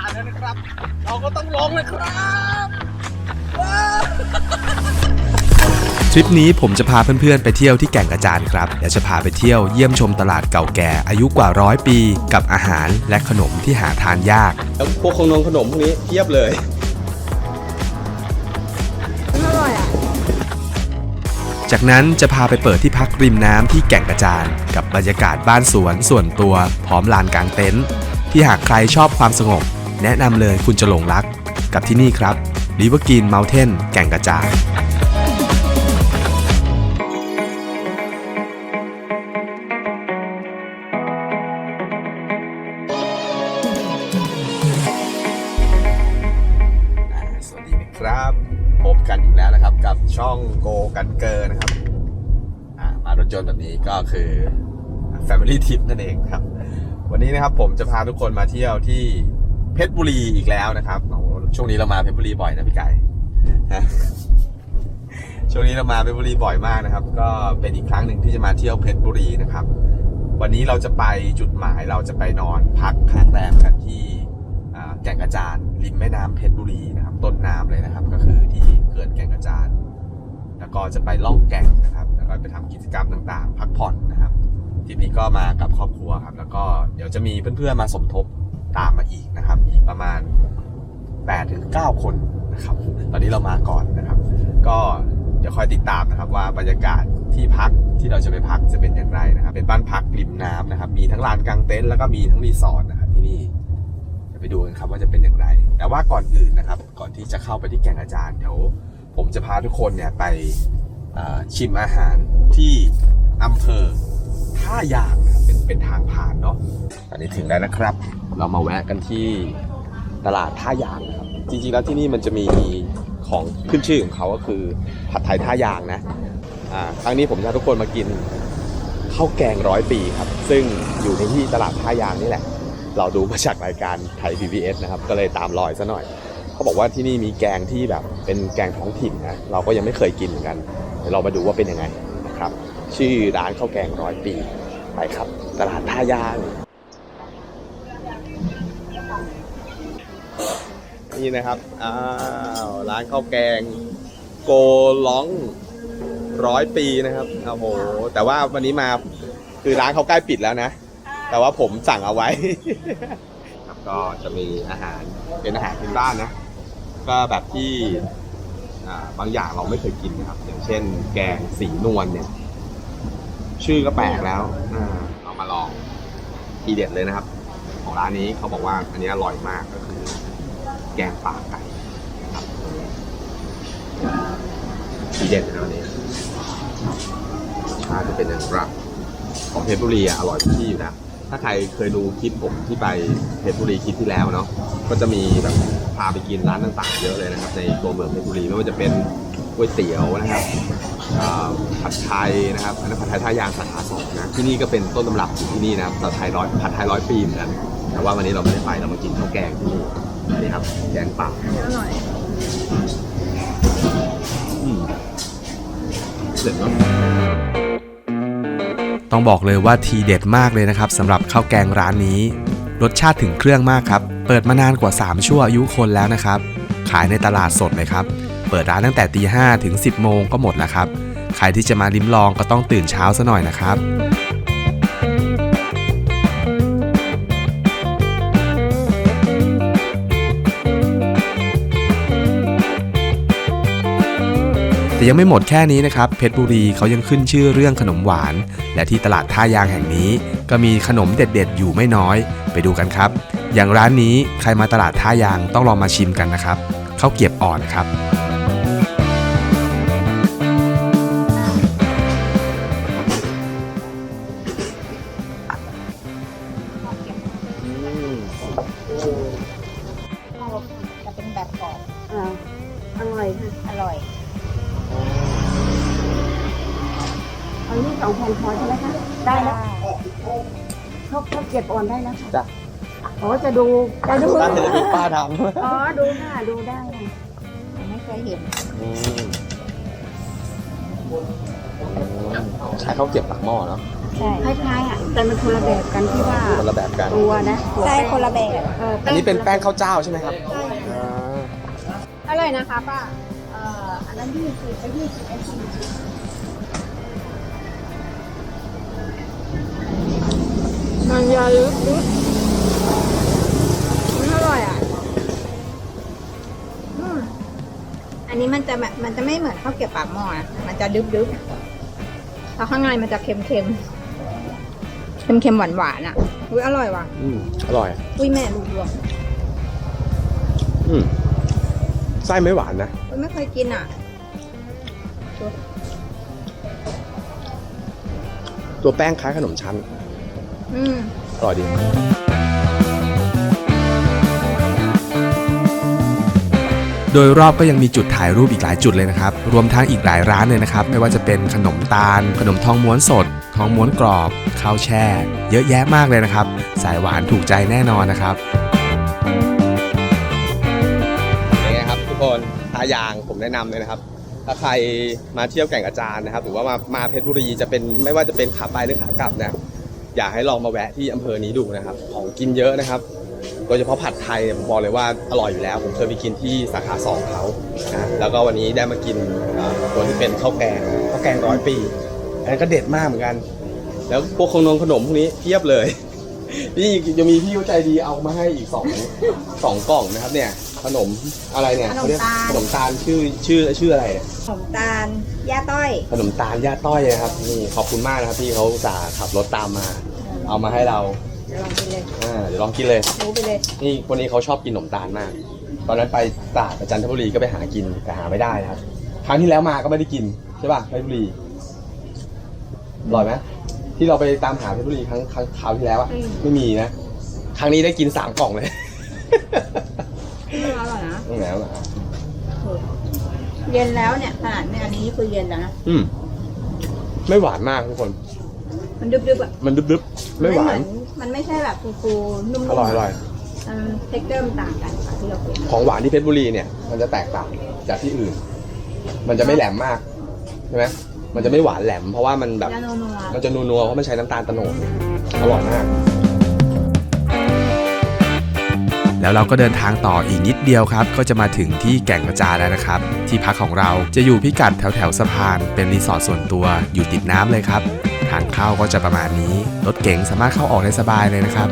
ารแล้วนะครับ เราก็ต้องลงเลยครับทริปนี้ผมจะพาเพื่อนๆไปเที่ยวที่แก่งกระจานครับเดี๋ยวจะพาไปเที่ยวเยี่ยมชมตลาดเก่าแก่อายุกว่าร้อยปี กับอาหารและขนมที่หาทานยาก แล้วพวกขนมขนมพวกนี้เทียบเลย จากนั้นจะพาไปเปิดที่พักริมน้ำที่แก่งกระจานกับบรรยากาศบ้านสวนส่วนตัวพร้อมลานกลางเต็นท์ที่หากใครชอบความสงบ แนะนำเลยคุณจะหลงรักกับที่นี่ครับ r i v e r g r e e n Mountain แก่งกระจานสวัสดีครับ พบกันอีกแล้วนะครับกับช่องโกกันเกอร์นะครับมารถยนต์แบบนี้ก็คือ Family Trip นั่นเองครับ วันนี้นะครับผมจะพาทุกคนมาเที่ยวที่ เพชรบุรีอีกแล้วนะครับโอ้ช่วงนี้เรามาเพชรบุรีบ่อยนะพี่ไก่ช่วงนี้เรามาเพชรบุรีบ่อยมากนะครับ ก็เป็นอีกครั้งหนึ่งที่จะมาเที่ยวเพชรบุรีนะครับ วันนี้เราจะไปจุดหมายเราจะไปนอนพักค้างแรมกันที่แก่งกระจานริมแม่น้ำเพชรบุรีนะครับ ต้นน้ำเลยนะครับ ก็คือที่เขื่อนแก่งกระจานแล้วก็จะไปล่องแก่งนะครับ แล้วก็ไปทำกิจกรรมต่างๆ พักผ่อนนะครับทริปนี้ก็มากับครอบครัวครับ แล้วก็เดี๋ยวจะมีเพื่อนๆมาสมทบ ตามมาอีกนะครับอีกประมาณ8ถึง9คนนะครับ ตอนนี้เรามาก่อนนะครับ ก็เดี๋ยวคอยติดตามนะครับว่าบรรยากาศที่พักที่เราจะไปพักจะเป็นอย่างไรนะครับ เป็นบ้านพักริมน้ำนะครับ มีทั้งลานกลางเต็นท์แล้วก็มีทั้งรีสอร์ทนะครับที่นี่เดี๋ยวไปดูกันครับว่าจะเป็นอย่างไร แต่ว่าก่อนอื่นนะครับ ก่อนที่จะเข้าไปที่แก่งอาจารย์เดี๋ยวผมจะพาทุกคนเนี่ยไปชิมอาหารที่อำเภอท่ายาง เป็นทางผ่านเนาะตอนนี้ถึงแล้วนะครับ เรามาแวะกันที่ตลาดท่ายางนะครับ จริงๆแล้วที่นี่มันจะมีของขึ้นชื่อของเขาก็คือผัดไทยท่ายางนะอ่าครั้งนี้ผมจะทุกคนมากินข้าวแกงร้อยปีครับ ซึ่งอยู่ในที่ตลาดท่ายางนี่แหละ เราดูมาจากรายการไทย PBS นะครับ ก็เลยตามรอยซะหน่อย เขาบอกว่าที่นี่มีแกงที่แบบเป็นแกงท้องถิ่นนะ เราก็ยังไม่เคยกินเหมือนกัน เดี๋ยวเรามาดูว่าเป็นยังไงนะครับ ชื่อร้านข้าวแกงร้อยปี ไปครับ ตลาดท่ายางนี่นะครับอ้าวร้านข้าวแกงโกล้องร้อยปีนะครับโอ้โหแต่ว่าวันนี้มาคือร้านเขาใกล้ปิดแล้วนะ แต่ว่าผมสั่งเอาไว้ ครับก็จะมีอาหารเป็นอาหารพื้นบ้านนะ ก็แบบที่บางอย่างเราไม่เคยกินนะครับ อย่างเช่น แกงสีนวลเนี่ย ชื่อก็แปลกแล้วอ่า มาลองทีเด็ดเลยนะครับ ของร้านนี้เขาบอกว่าอันนี้อร่อยมากก็คือ แกงป่าไก่ครับทีเด็ดนะอันนี้ชาจะเป็นอย่างไรของเพชรบุรีอร่อยที่อยู่แล้วถ้าใครเคยดูคลิปผมที่ไปเพชรบุรีคลิปที่แล้วเนาะก็จะมีแบบพาไปกินร้านต่างๆ เยอะเลยนะครับ ในตัวเมืองเพชรบุรีไม่ว่าจะเป็น ก๋วยเตี๋ยวนะครับอ่าผัดไทยนะครับอันนั้นผัดไทยท่ายางสาขาสองนะที่นี่ก็เป็นต้นตำรับอยู่ที่นี่นะครับผัดไทยร้อยผัดไทยร้อยปีเหมือนกันแต่ว่าวันนี้เราไม่ได้ไปเรามากินข้าวแกงที่นี่นี่ครับแกงป่าอร่อยอืมเสร็จแล้วต้องบอกเลยว่าทีเด็ดมากเลยนะครับสำหรับข้าวแกงร้านนี้ รสชาติถึงเครื่องมากครับ เปิดมานานกว่า 3 ชั่วอายุคนแล้วนะครับ ขายในตลาดสดเลยครับ เปิดร้านตั้งแต่ตีห้ถึง 10 โมงก็หมดแล้วครับ ใครที่จะมาลิ้มลองก็ต้องตื่นเช้าซะหน่อยนะครับแต่ยังไม่หมดแค่นี้นะครับ เพชรบุรีเขายังขึ้นชื่อเรื่องขนมหวาน และที่ตลาดท่ายางแห่งนี้ ก็มีขนมเด็ดๆ อยู่ไม่น้อย ไปดูกันครับ อย่างร้านนี้ใครมาตลาดท่ายางต้องลองมาชิมกันนะครับข้าวเกียบอ่อนครับ อบอ่าอร่อยค่ะอร่อยเอานี่สองแผ่นพอใช่ไหมคะ ได้แล้วเขาเขาเก็บอ่อนได้แล้วค่ะจ้ะอ๋อจะดูจะดูป้าจะดูป้าทอ๋อดูค่ะดูได้ค่ะไม่เคยเห็นำใช้ข้าวเก็บปากหม้อเนาะใช่คล้ายๆอะแต่มันคนละแบบกันที่ว่าคนละแบบกันตัวนะตัวใช่แป้งคนละแบบ เอออันนี้เป็นแป้งข้าวเจ้าใช่ไหมครับอ่า อะไรนะคะป้าเอ่ออันนั้นยี่สิบไอ้ยี่สิบไอ้สี่สิบมันยาลึกลึกมันอร่อยอะอืมอันนี้มันจะแบบมันจะไม่เหมือนข้าวเกรี๊ยวปากหม้อนะมันจะดึบดึบแล้วข้างในมันจะเค็มเค็มเค็มเค็มหวานหวานๆอะ อุ้ยอร่อยว่ะ อืมอร่อย อุ้ยแม่ลูกรวมอืม ไส้ไม่หวานนะอุ้ยไม่เคยกินอะ ตัวแป้งคล้ายขนมชั้น อืมอร่อยดีโดยรอบก็ยังมีจุดถ่ายรูปอีกหลายจุดเลยนะครับ รวมทั้งอีกหลายร้านเลยนะครับ ไม่ว่าจะเป็นขนมตาล ขนมทองม้วนสด ทองม้วนกรอบ ข้าวแช่ เยอะแยะมากเลยนะครับ สายหวานถูกใจแน่นอนนะครับ คนทายางผมแนะนำเลยนะครับ ถ้าใครมาเที่ยวแก่งกระจานนะครับ หรือว่ามามาเพชรบุรีจะเป็นไม่ว่าจะเป็นขาไปหรือขากลับนะอยากให้ลองมาแวะที่อำเภอนี้ดูนะครับ ของกินเยอะนะครับโดยเฉพาะผัดไทยผมบอกเลยว่าอร่อยอยู่แล้ว ผมเคยไปกินที่สาขาสองเขานะแล้วก็วันนี้ได้มากินตัวที่เป็นข้าวแกงข้าวแกงร้อยปี อันนั้นก็เด็ดมากเหมือนกัน แล้วพวกขนมขนมพวกนี้เพียบเลยนี่ยังมีพี่ใจดีเอามาให้อีกสองสองกล่องนะครับเนี่ย ขนมอะไรเนี่ยเขาเรียกขนมตาลชื่อชื่อชื่ออะไรเนี่ยขนมตาลย่าต้อย ขนมตาลย่าต้อยนะครับนี่ขอบคุณมากนะครับพี่เขาอุตส่าห์ขับรถตามมา เอามาให้เราเดี๋ยวลองกินเลยอ่าเดี๋ยวลองกินเลย รู้ไปเลยนี่คนนี้เขาชอบกินขนมตาลมาก ตอนนั้นไปตราดไปจันทบุรีก็ไปหากินแต่หาไม่ได้นะครับ ครั้งที่แล้วมาก็ไม่ได้กินใช่ป่ะเพชรบุรีอร่อยไหมที่เราไปตามหาเพชรบุรีครั้งครั้งคราวที่แล้วอะไม่มีนะ ครั้งนี้ได้กินสามกล่องเลย อร่อยนะนี่แล้วอะเย็นแล้วเนี่ยขนาดเนี่ยอันนี้คือเย็นแล้วนะอืม ไม่หวานมากทุกคน มันดึบๆอะมันดึบๆไม่หวานเมันไม่ใช่แบบฟูๆนุ่มๆอร่อยอร่อยเท็กเจอร์มันต่างกันค่ะที่เราเคยของหวานที่เพชรบุรีเนี่ย มันจะแตกต่างจากที่อื่น มันจะไม่แหลมมากใช่ไหมมันจะไม่หวานแหลมเพราะว่ามันแบบยาโนนัวมันจะนัวๆเพราะมันใช้น้ำตาลโตโนดอร่อยมาก แล้วเราก็เดินทางต่ออีกนิดเดียวครับ ก็จะมาถึงที่แก่งกระจาแล้วนะครับ ที่พักของเราจะอยู่พิกัดแถวแถวสะพาน เป็นรีสอร์ทส่วนตัวอยู่ติดน้ำเลยครับ ทางเข้าก็จะประมาณนี้ รถเก๋งสามารถเข้าออกได้สบายเลยนะครับ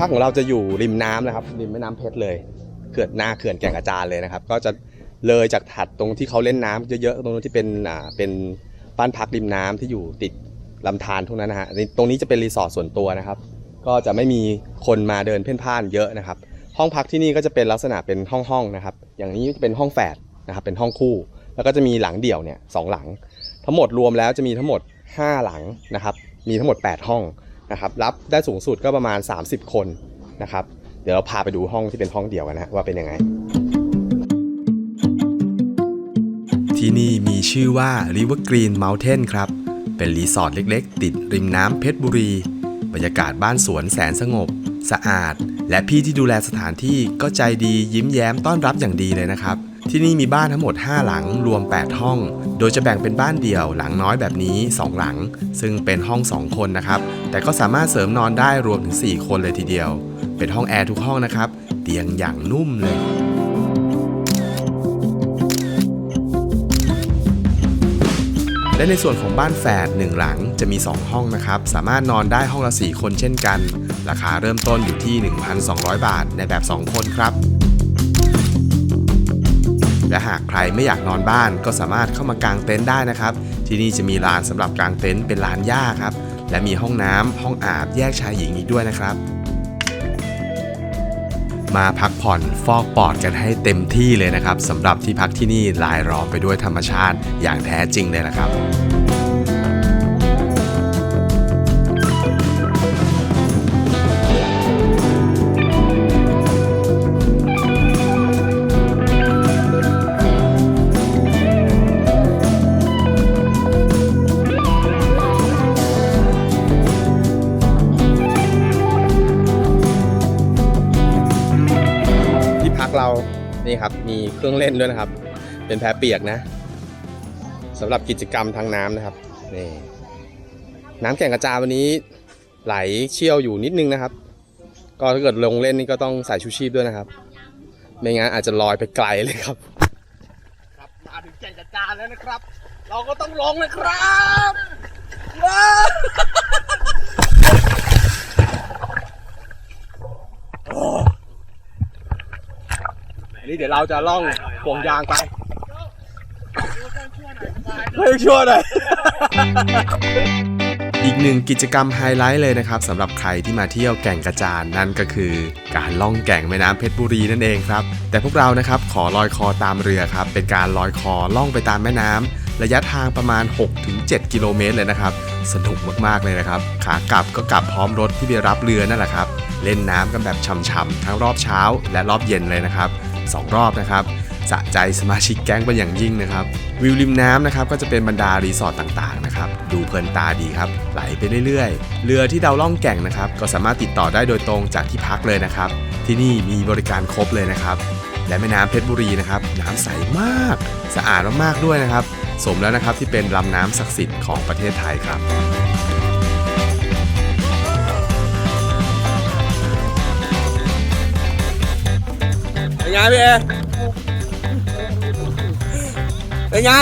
พักของเราจะอยู่ริมน้ำนะครับ ริมแม่น้ำเพชรเลยเขื่อนหน้าเขื่อนแก่งกระจานเลยนะครับ ก็จะเลยจากถัดตรงที่เขาเล่นน้ำเยอะๆตรงนู้นที่เป็นอ่าเป็นบ้านพักริมน้ำที่อยู่ติดลำธารทุกนั้นนะฮะตรงนี้จะเป็นรีสอร์ทส่วนตัวนะครับ ก็จะไม่มีคนมาเดินเพ่นพ่านเยอะนะครับ ห้องพักที่นี่ก็จะเป็นลักษณะเป็นห้องๆนะครับ อย่างนี้จะเป็นห้องแฝดนะครับ เป็นห้องคู่ แล้วก็จะมีหลังเดี่ยวเนี่ยสองหลัง ทั้งหมดรวมแล้วจะมีทั้งหมด 5 หลังนะครับ มีทั้งหมด 8 ห้อง นะครับรับได้สูงสุดก็ประมาณ 30 คนนะครับเดี๋ยวเราพาไปดูห้องที่เป็นห้องเดียวกันนะว่าเป็นยังไง ที่นี่มีชื่อว่า River Green Mountain ครับ เป็นรีสอร์ทเล็กๆ ติดริมน้ำเพชรบุรี บรรยากาศบ้านสวนแสนสงบ สะอาด และพี่ที่ดูแลสถานที่ก็ใจดียิ้มแย้มต้อนรับอย่างดีเลยนะครับ ที่นี่มีบ้านทั้งหมด 5 หลังรวม 8 ห้อง โดยจะแบ่งเป็นบ้านเดี่ยวหลังน้อยแบบนี้ 2 หลัง ซึ่งเป็นห้อง 2 คนนะครับ แต่ก็สามารถเสริมนอนได้รวมถึง 4 คนเลยทีเดียว เป็นห้องแอร์ทุกห้องนะครับ เตียงอย่างนุ่มเลยและในส่วนของบ้านแฝดหนึ่งหลังจะมี 2 ห้องนะครับ สามารถนอนได้ห้องละ 4 คนเช่นกัน ราคาเริ่มต้นอยู่ที่ 1,200 บาทในแบบ 2 คนครับ และหากใครไม่อยากนอนบ้านก็สามารถเข้ามากางเต็นท์ได้นะครับ ที่นี่จะมีลานสำหรับกางเต็นท์เป็นลานหญ้าครับ และมีห้องน้ำห้องอาบแยกชายหญิงอีกด้วยนะครับ มาพักผ่อนฟอกปอดกันให้เต็มที่เลยนะครับสำหรับที่พักที่นี่ลายล้อมไปด้วยธรรมชาติอย่างแท้จริงเลยนะครับ นี่ครับมีเครื่องเล่นด้วยนะครับ เป็นแพเปียกนะสำหรับกิจกรรมทางน้ำนะครับนี่น้ำแก่งกระจาวันนี้ไหลเชี่ยวอยู่นิดนึงนะครับ ก็ถ้าเกิดลงเล่นนี่ก็ต้องใส่ชูชีพด้วยนะครับ ไม่งั้นอาจจะลอยไปไกลเลยครับครับมาถึงแก่งกระจาแล้วนะครับ เราก็ต้องลงนะครับว้า นี่เดี๋ยวเราจะล่องห่วงยางไปเฮ้ยชั่วหน่อยอีกหนึ่งกิจกรรมไฮไลท์เลยนะครับสำหรับใครที่มาเที่ยวแก่งกระจานนั่นก็คือ การล่องแก่งแม่น้ำเพชรบุรีนั่นเองครับ แต่พวกเรานะครับขอลอยคอตามเรือครับ เป็นการลอยคอล่องไปตามแม่น้ำระยะทางประมาณ 6-7 กิโลเมตรเลยนะครับ สนุกมากๆเลยนะครับ ขากลับก็กลับพร้อมรถที่ไปรับเรือนั่นแหละครับ เล่นน้ำกันแบบช่ำๆทั้งรอบเช้าและรอบเย็นเลยนะครับ สองรอบนะครับสะใจสมาชิกแก๊งเป็นอย่างยิ่งนะครับ วิวริมน้ำนะครับก็จะเป็นบรรดารีสอร์ทต่างๆนะครับดูเพลินตาดีครับไหลไปเรื่อยๆ เรือที่เดาล่องแก่งนะครับก็สามารถติดต่อได้โดยตรงจากที่พักเลยนะครับ ที่นี่มีบริการครบเลยนะครับ และแม่น้ำเพชรบุรีนะครับน้ำใสมาก สะอาดมากๆด้วยนะครับ สมแล้วนะครับที่เป็นลำน้ำศักดิ์สิทธิ์ของประเทศไทยครับ เป็นไงพี่เอเป็นไง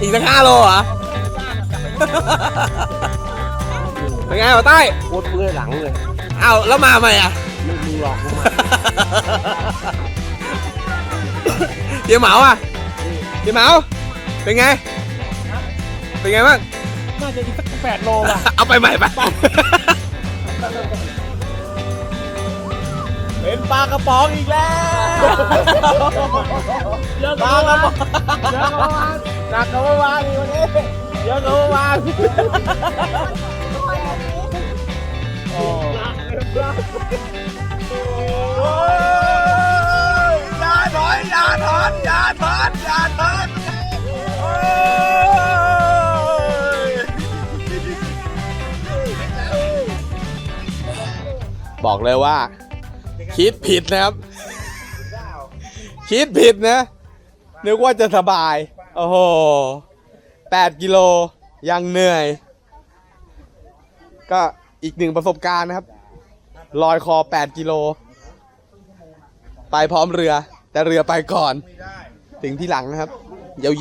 อีกสักห้าโลเหรอ เป็นไงหัวใต้ปวดเมื่อยหลังเลยอ้าวแล้วมาใหม่อะ ไม่มีหรอกมาเดี๋ยวเหมาอะเดี๋ยวเหมาเป็นไง เป็นไงบ้าง น่าจะอีกสักแปดโลว่ะ เอาไปใหม่ไป เป็นปลากระป๋องอีกแล้วเยอะปลากระป๋องหนักกว่าเมื่อวานอีกวันนี้เยอะกว่าวานโอ้โอ้ยอย่าถอยอย่าถอนอย่าถอนอย่าถอนโอ้ยบอกเลยว่า คิดผิดนะครับ คิดผิดนะ นึกว่าจะสบาย โอ้โห8กิโลยังเหนื่อย ก็อีกหนึ่งประสบการณ์นะครับ ลอยคอ8กิโล ไปพร้อมเรือ แต่เรือไปก่อน ถึงที่หลังนะครับ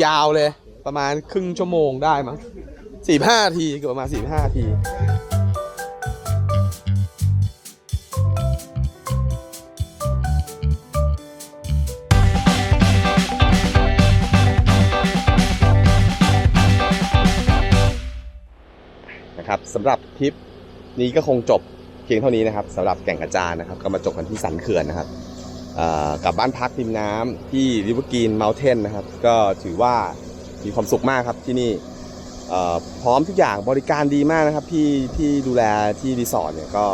ยาวๆเลยประมาณครึ่งชั่วโมงได้มั้ง45นาทีเกือบประมาณ45นาที นะครับสำหรับทริปนี้ก็คงจบเพียงเท่านี้นะครับสำหรับแก่งกระจานนะครับ ก็มาจบกันที่สันเขื่อนนะครับกับบ้านพักริมน้ำที่ริเวอร์กีนเมลเทนนะครับ ก็ถือว่ามีความสุขมากครับที่นี่พร้อมทุกอย่างบริการดีมากนะครับที่ที่ดูแลที่รีสอร์ทเนี่ยก็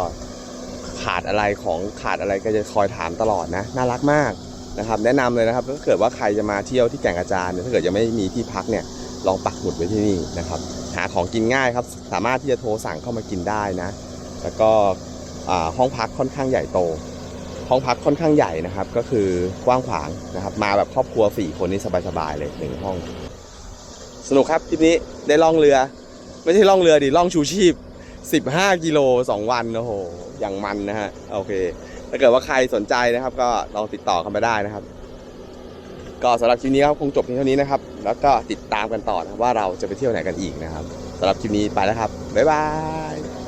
ขาดอะไรของขาดอะไรก็จะคอยถามตลอดนะน่ารักมากนะครับ แนะนำเลยนะครับถ้าเกิดว่าใครจะมาเที่ยวที่แก่งกระจานเนี่ยถ้าเกิดยังไม่มีที่พักเนี่ยลองปักหมุดไว้ที่นี่นะครับ หาของกินง่ายครับ สามารถที่จะโทรสั่งเข้ามากินได้นะ แล้วก็ห้องพักค่อนข้างใหญ่โต ห้องพักค่อนข้างใหญ่นะครับ ก็คือกว้างขวางนะครับ มาแบบครอบครัวสี่คนนี่สบายๆเลยหนึ่งห้อง สนุกครับทริปนี้ได้ล่องเรือ ไม่ใช่ล่องเรือดิล่องชูชีพ 15 กิโล 2 วันโอ้โหอย่างมันนะฮะโอเคถ้าเกิดว่าใครสนใจนะครับ ก็ลองติดต่อกันมาได้นะครับ ก็สำหรับคลิปนี้ครับคงจบเพียงเท่านี้นะครับ แล้วก็ติดตามกันต่อนะว่าเราจะไปเที่ยวไหนกันอีกนะครับสำหรับคลิปนี้ไปแล้วครับบ๊ายบาย